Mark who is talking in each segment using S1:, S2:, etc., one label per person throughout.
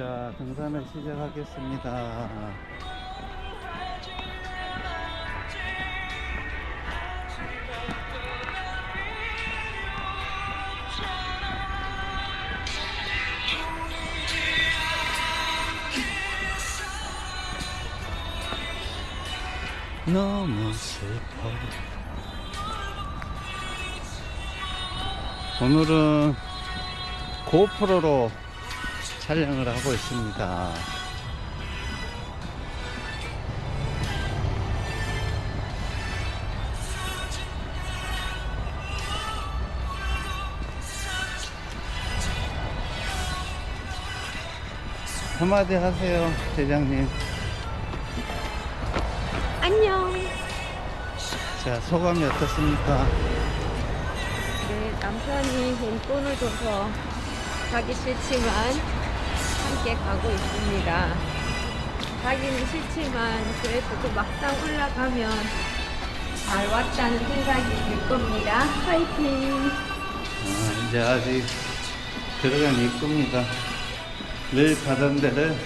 S1: 자, 등산을 시작하겠습니다. 너무 슬퍼. 오늘은 고프로로 촬영을 하고 있습니다. 한마디 하세요, 대장님.
S2: 안녕.
S1: 자, 소감이 어떻습니까?
S2: 네, 남편이 용돈을 줘서 가기 싫지만 함께 가고 있습니다. 가기는 싫지만 그래도 그 막상 올라가면 잘 왔다는 생각이 들 겁니다. 화이팅!
S1: 아, 이제 아직 들어간 입구입니다. 늘 가던 데를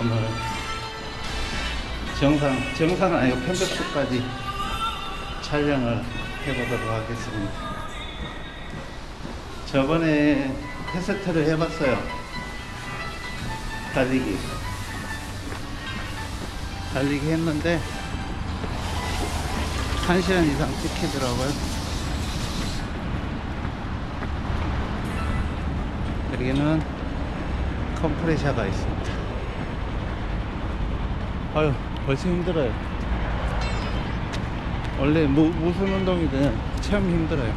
S1: 오늘 정상, 정상 아니고 편백수까지 촬영을 해보도록 하겠습니다. 저번에 테스트를 해봤어요. 달리기. 달리기 했는데, 1시간 이상 찍히더라고요. 여기는 컴프레셔가 있습니다. 아유, 벌써 힘들어요. 원래 무, 무슨 운동이든 처음 힘들어요.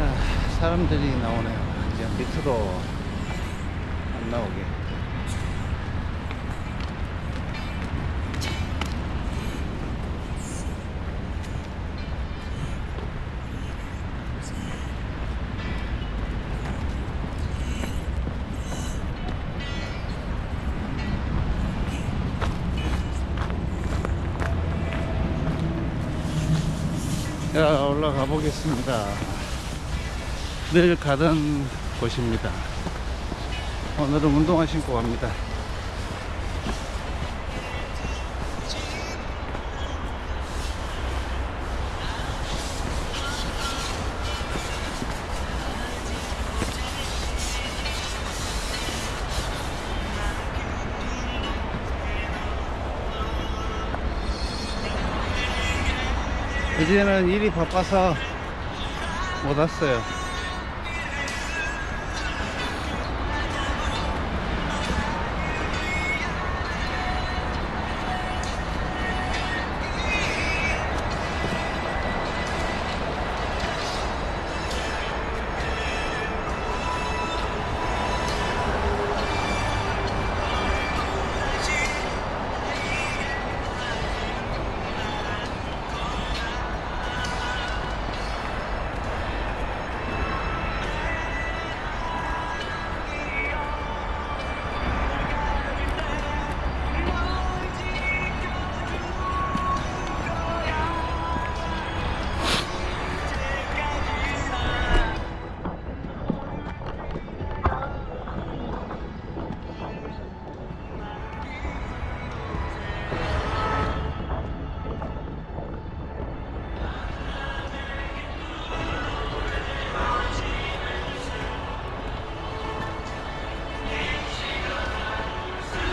S1: 아, 사람들이 나오네요. 이제 밑으로 안 나오게. 자, 올라가 보겠습니다. 늘 가던 곳입니다. 오늘은 운동화 신고 갑니다. 이제는 일이 바빠서 못 왔어요.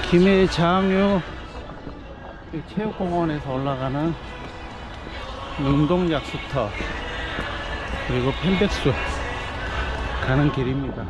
S1: 김해 장유 체육공원에서 올라가는 능동약수터 그리고 편백수 가는 길입니다.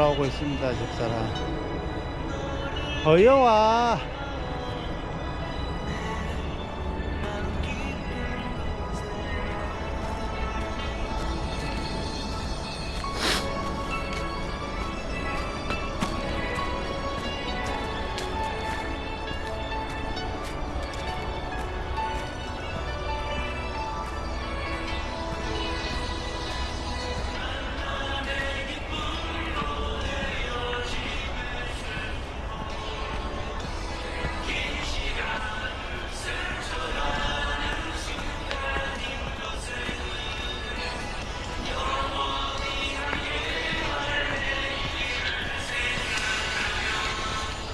S1: 올라오고 있습니다, 집사람. 어여와.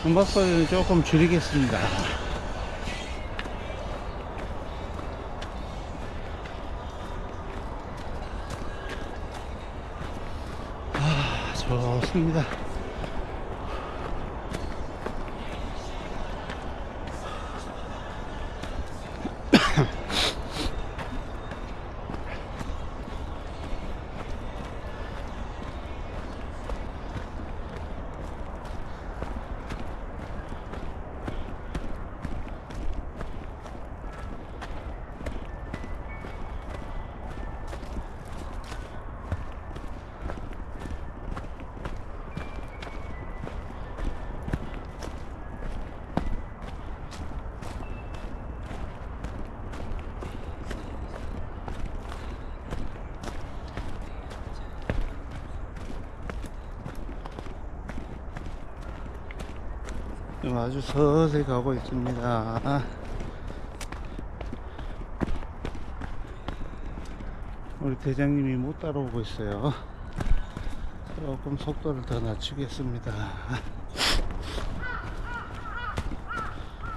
S1: 음악 소리는 조금 줄이겠습니다. 아, 좋습니다. 지금 아주 서서히 가고 있습니다. 우리 대장님이 못 따라오고 있어요. 조금 속도를 더 낮추겠습니다.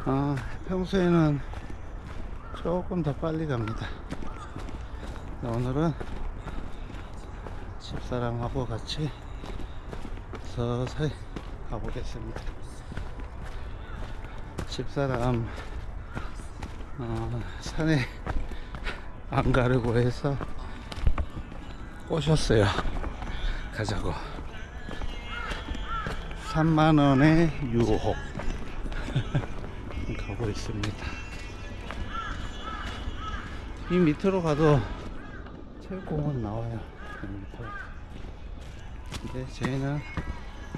S1: 아, 평소에는 조금 더 빨리 갑니다. 오늘은 집사람하고 같이 서서히 가보겠습니다. 집사람 어, 산에 안 가려고 해서 꼬셨어요. 가자고. 3만원의 유혹. 가고 있습니다. 이 밑으로 가도 체육공원 나와요. 근데 저희는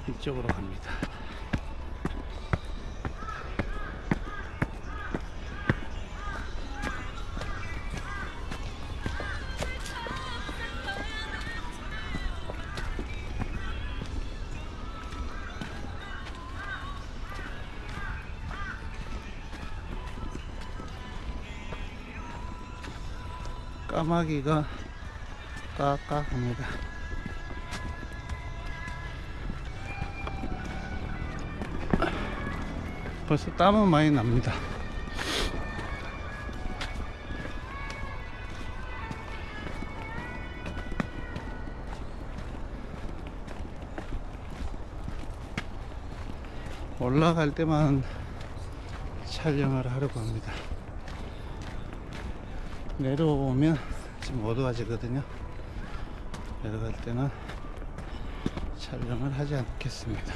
S1: 이쪽으로 갑니다. 까마귀가 까까합니다. 벌써 땀은 많이 납니다. 올라갈 때만 촬영을 하려고 합니다. 내려오면 지금 어두워지거든요. 내려갈 때는 촬영을 하지 않겠습니다.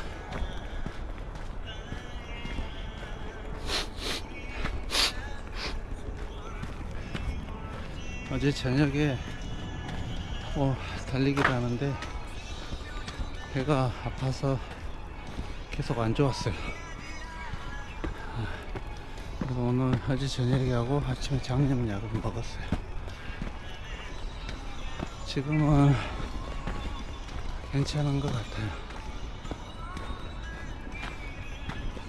S1: 어제 저녁에 어, 달리기를 하는데 배가 아파서 계속 안 좋았어요. 그래서 오늘 어제 저녁에 하고 아침에 장염약을 먹었어요. 지금은 괜찮은 것 같아요.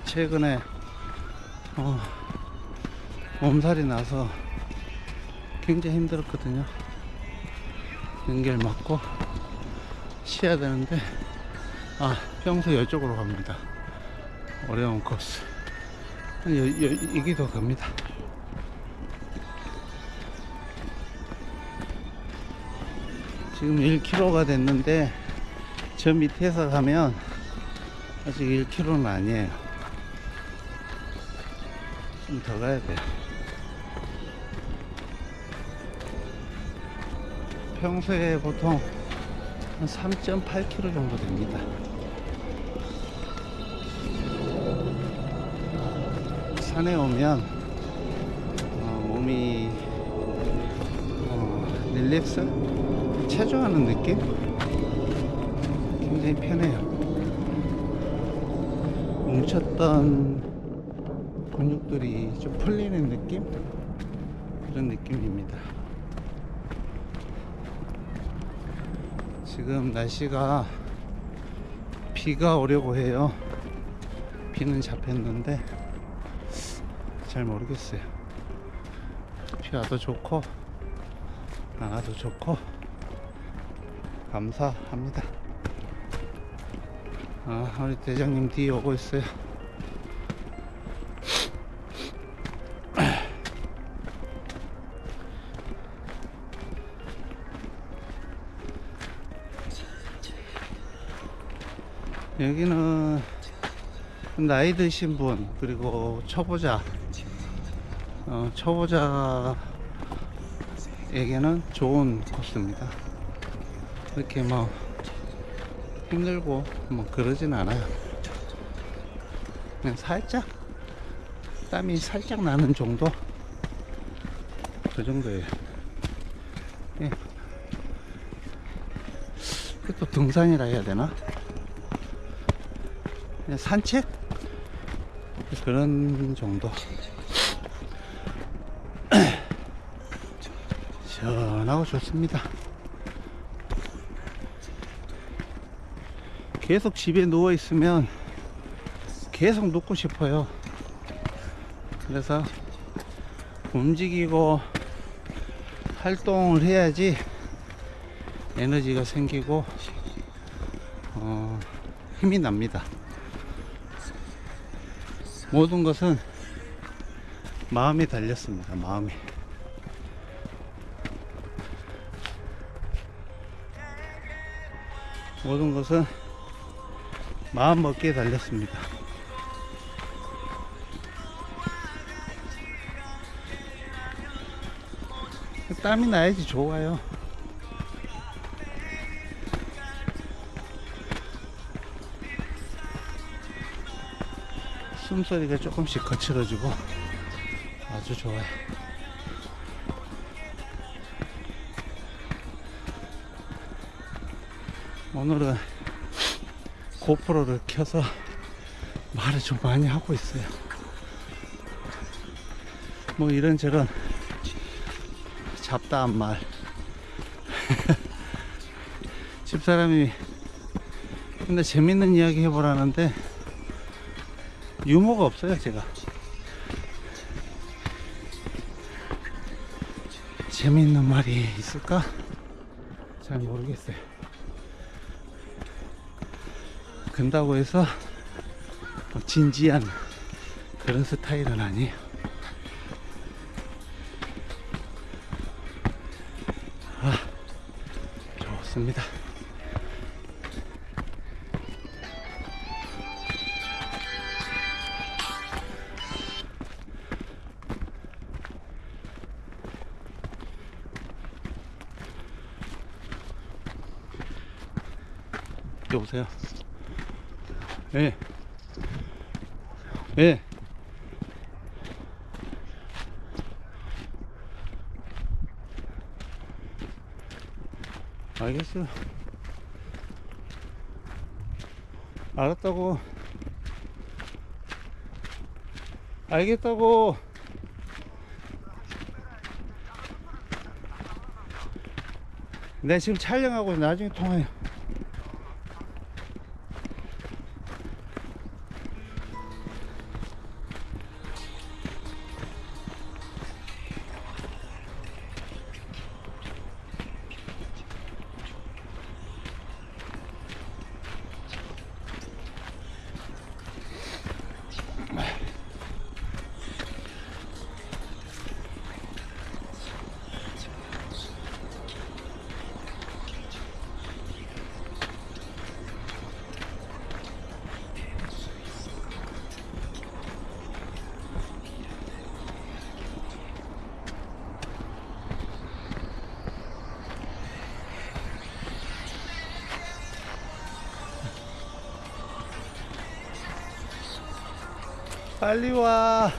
S1: 최근에 어, 몸살이 나서 굉장히 힘들었거든요. 연결 맞고 쉬어야 되는데 아 평소 이쪽으로 갑니다. 어려운 코스. 여, 여, 여기도 갑니다. 지금 1km가 됐는데 저 밑에서 가면 아직 1km는 아니에요. 좀 더 가야 돼요. 평소에 보통 한 3.8km 정도 됩니다. 산에 오면 어, 몸이 어, 릴렉스 체조하는 느낌 굉장히 편해요. 뭉쳤던 근육들이 좀 풀리는 느낌 그런 느낌입니다. 지금 날씨가 비가 오려고 해요. 비는 잡혔는데 잘 모르겠어요. 비 와도 좋고 안 와도 좋고 감사합니다. 아, 우리 대장님 뒤에 오고 있어요. 여기는 나이 드신 분 그리고 초보자 어, 초보자에게는 좋은 코스입니다. 이렇게 뭐 힘들고 뭐 그러진 않아요. 그냥 살짝 땀이 살짝 나는 정도 그 정도예요. 예. 또 등산이라 해야 되나? 그냥 산책 그런 정도. 시원하고 좋습니다. 계속 집에 누워 있으면 계속 눕고 싶어요. 그래서 움직이고 활동을 해야지 에너지가 생기고 어, 힘이 납니다. 모든 것은 마음에 달렸습니다. 마음에. 모든 것은 마음 먹기에 달렸습니다. 땀이 나야지 좋아요. 숨소리가 조금씩 거칠어지고 아주 좋아요. 오늘은 고프로를 켜서 말을 좀 많이 하고 있어요. 뭐 이런저런 잡다한 말. 집사람이 근데 재밌는 이야기 해보라는데 유머가 없어요, 제가. 재밌는 말이 있을까? 잘 모르겠어요. 근다고 해서 뭐 진지한 그런 스타일은 아니에요. 아, 좋습니다. 알겠어요. 알았다고. 알겠다고. 내가 지금 촬영하고 나중에 통화해 빨리 와.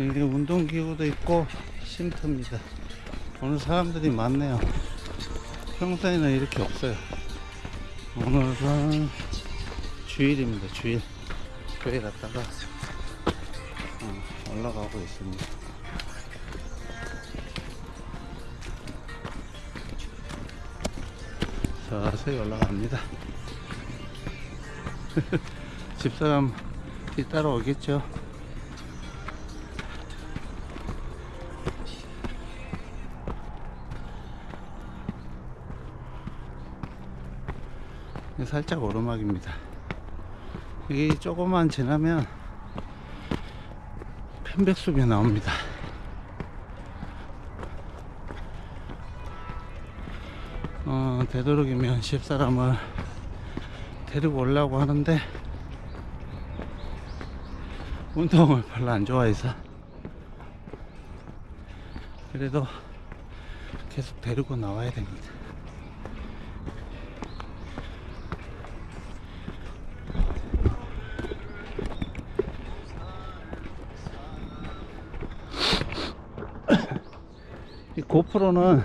S1: 여기 운동기구도 있고 쉼터입니다. 오늘 사람들이 많네요. 평소에는 이렇게 없어요. 오늘은 주일입니다. 주일. 교회 갔다가 어, 올라가고 있습니다. 서서히 올라갑니다. 집사람 뒤따라 오겠죠. 살짝 오르막입니다. 여기 조금만 지나면 편백숲이 나옵니다. 어, 되도록이면 집사람을 데리고 오려고 하는데 운동을 별로 안 좋아해서 그래도 계속 데리고 나와야 됩니다. 고프로는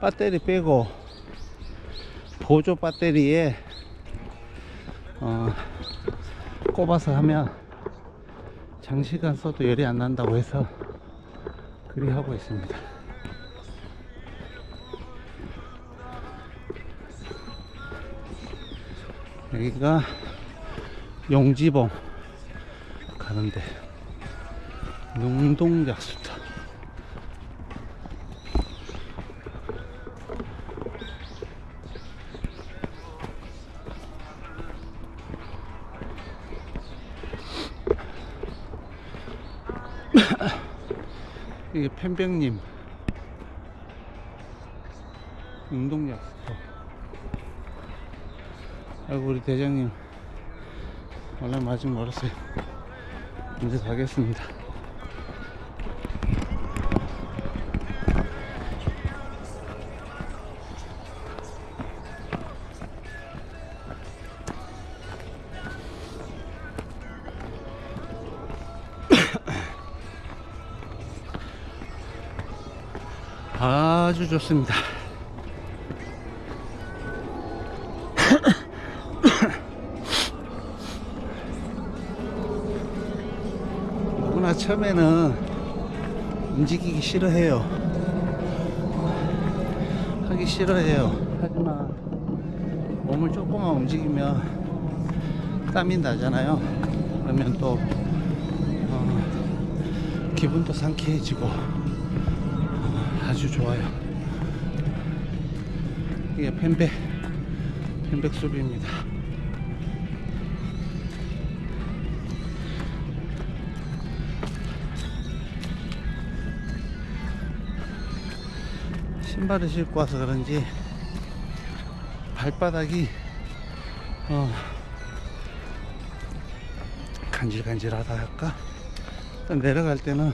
S1: 배터리 빼고 보조 배터리에 어, 꼽아서 하면 장시간 써도 열이 안 난다고 해서 그리 하고 있습니다. 여기가 용지봉 가는데 능동약수 펜백님. 운동약 스토 아이고 우리 대장님. 원래 아직 멀었어요. 이제 가겠습니다 아주 좋습니다. 누구나 처음에는 움직이기 싫어해요. 하기 싫어해요. 하지만 몸을 조금만 움직이면 땀이 나잖아요. 그러면 또 어, 기분도 상쾌해지고 아주 좋아요. 이게 펜백, 펜백숲입니다. 신발을 신고 와서 그런지 발바닥이 어, 간질간질하다 할까? 내려갈 때는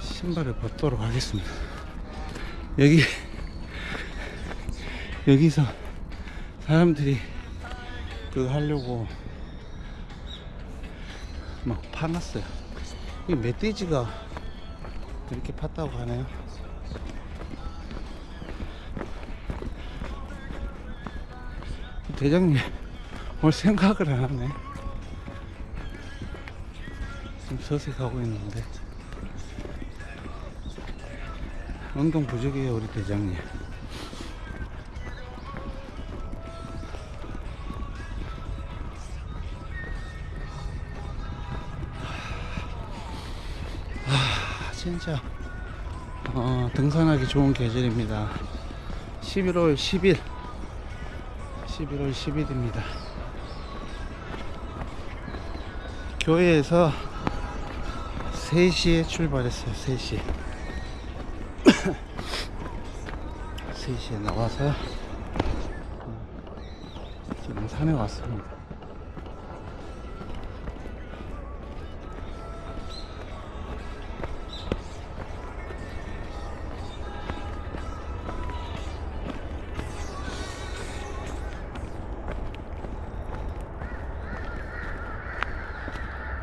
S1: 신발을 벗도록 하겠습니다. 여기 여기서 사람들이 그거 하려고 막 파놨어요. 이 멧돼지가 이렇게 팠다고 하네요. 대장님 뭘 생각을 안 하네. 지금 가고 있는데. 운동 부족해요 우리 대장님 진짜 어, 등산하기 좋은 계절입니다. 11월 10일. 11월 10일입니다. 교회에서 3시에 출발했어요 3시 3시에 나와서 어, 지금 산에 왔습니다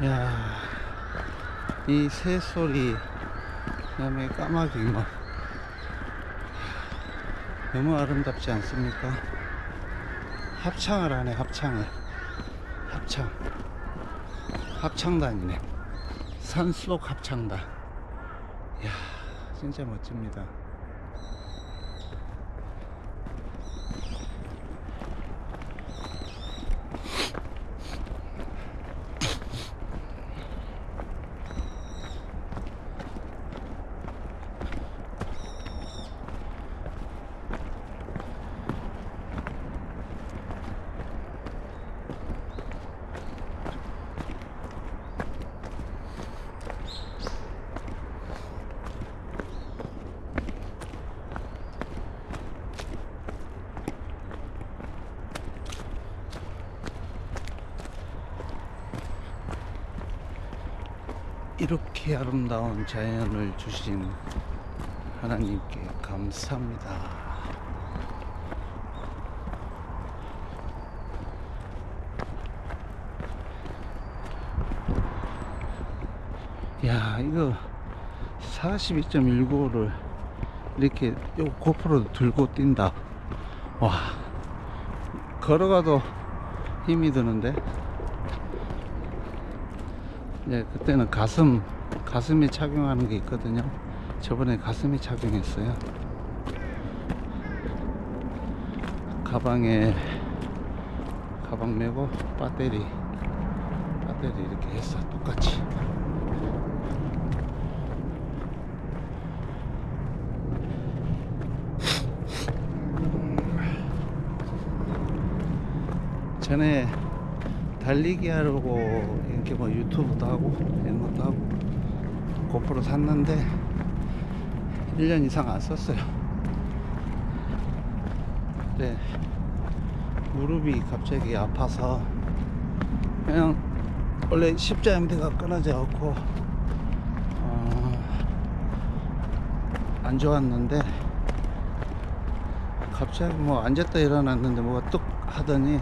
S1: 야, 이 새소리, 그다음에 까마귀 뭐 너무 아름답지 않습니까? 합창을 하네, 합창을. 합창. 합창단이네. 산속 합창단. 이야, 진짜 멋집니다. 이렇게 아름다운 자연을 주신 하나님께 감사합니다. 야, 이거 42.195를 이렇게 요 고프로 들고 뛴다. 와, 걸어가도 힘이 드는데. 네, 그때는 가슴, 가슴에 착용하는 게 있거든요. 저번에 가슴에 착용했어요. 가방에, 가방 메고 배터리, 배터리 이렇게 했어. 똑같이. 전에 달리기 하려고 이렇게 뭐 유튜브도 하고 이런 것도 하고 고프로 샀는데 1년 이상 안 썼어요. 근데 무릎이 갑자기 아파서 그냥 원래 십자인대가 끊어져 갖고 어, 안 좋았는데 갑자기 뭐 앉았다 일어났는데 뭐가 뚝 하더니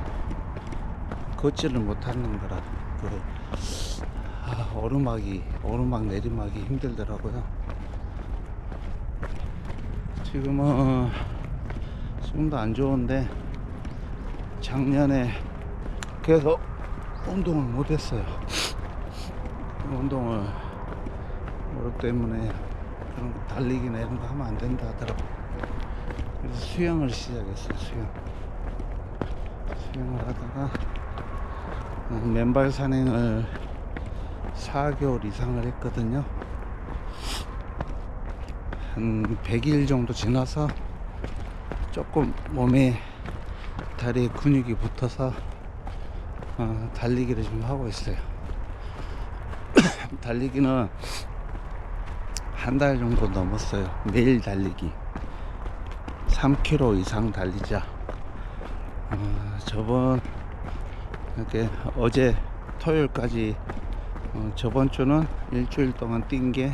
S1: 걷지를 못하는 거라 그 아, 오르막이 오르막 내리막이 힘들더라고요. 지금은 지금도 안 좋은데 작년에 계속 운동을 못 했어요. 운동을 무릎 때문에 그런 거 달리기나 이런 거 하면 안 된다 하더라고. 그래서 수영을 시작했어요. 수영. 수영을 하다가 음, 맨발 산행을 4개월 이상을 했거든요. 한 100일 정도 지나서 조금 몸에 다리에 근육이 붙어서 어, 달리기를 좀 하고 있어요. 달리기는 한 달 정도 넘었어요. 매일 달리기. 3km 이상 달리자. 어, 저번 이렇게 어제 토요일까지 어, 저번 주는 일주일 동안 뛴 게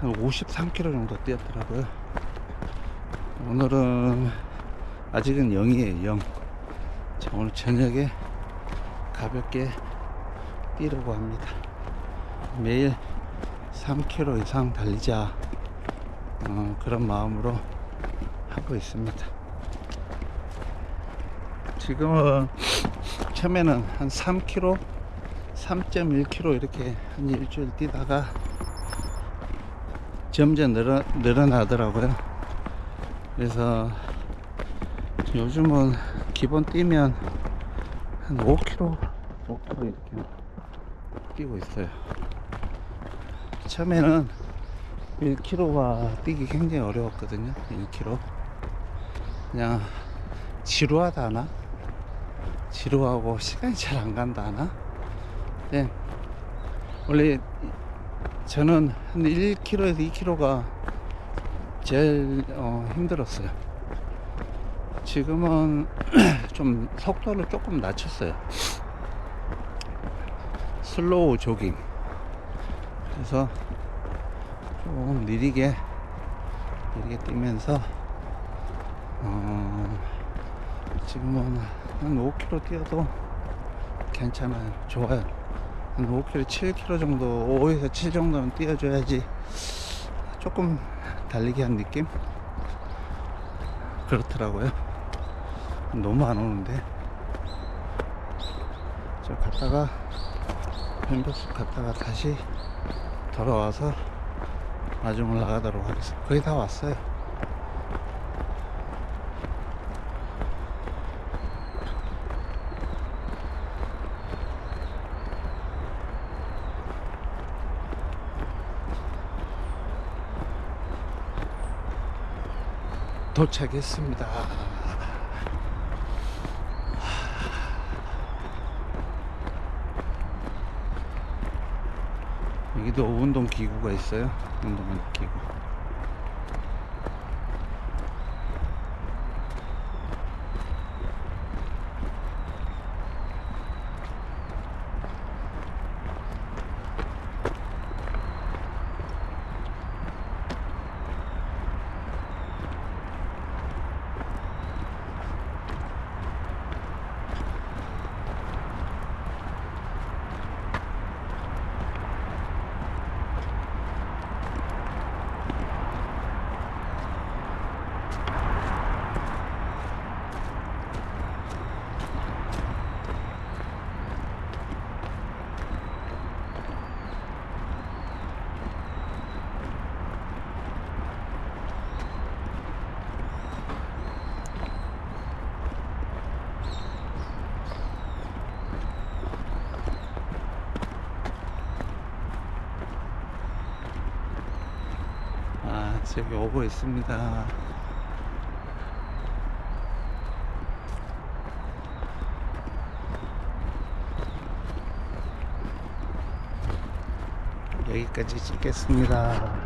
S1: 한 53km 정도 뛰었더라고요. 오늘은 아직은 0이에요, 0. 자, 오늘 저녁에 가볍게 뛰려고 합니다. 매일 3km 이상 달리자. 어, 그런 마음으로 하고 있습니다. 지금은 처음에는 한 3km, 3.1km 이렇게 한 일주일 뛰다가 점점 늘어, 늘어나더라고요. 그래서 요즘은 기본 뛰면 한 5km, 5km 이렇게 뛰고 있어요. 처음에는 1km가 뛰기 굉장히 어려웠거든요. 1km. 그냥 지루하다 하나? 지루하고 시간이 잘 안 간다 하나? 네. 원래 저는 한 1km에서 2km가 제일 어, 힘들었어요. 지금은 좀 속도를 조금 낮췄어요. 슬로우 조깅. 그래서 조금 느리게 느리게 뛰면서 어, 지금은 한 5km 뛰어도 괜찮아요. 좋아요. 한 5km, 7km 정도, 5에서 7 정도는 뛰어줘야지 조금 달리기 한 느낌? 그렇더라고요. 너무 안 오는데. 저 갔다가, 펜버스 갔다가 다시 돌아와서 마중을 나가도록 하겠습니다. 거의 다 왔어요. 도착했습니다. 여기도 운동 기구가 있어요. 운동하는 기구. 아, 저기 오고 있습니다. 여기까지 찍겠습니다.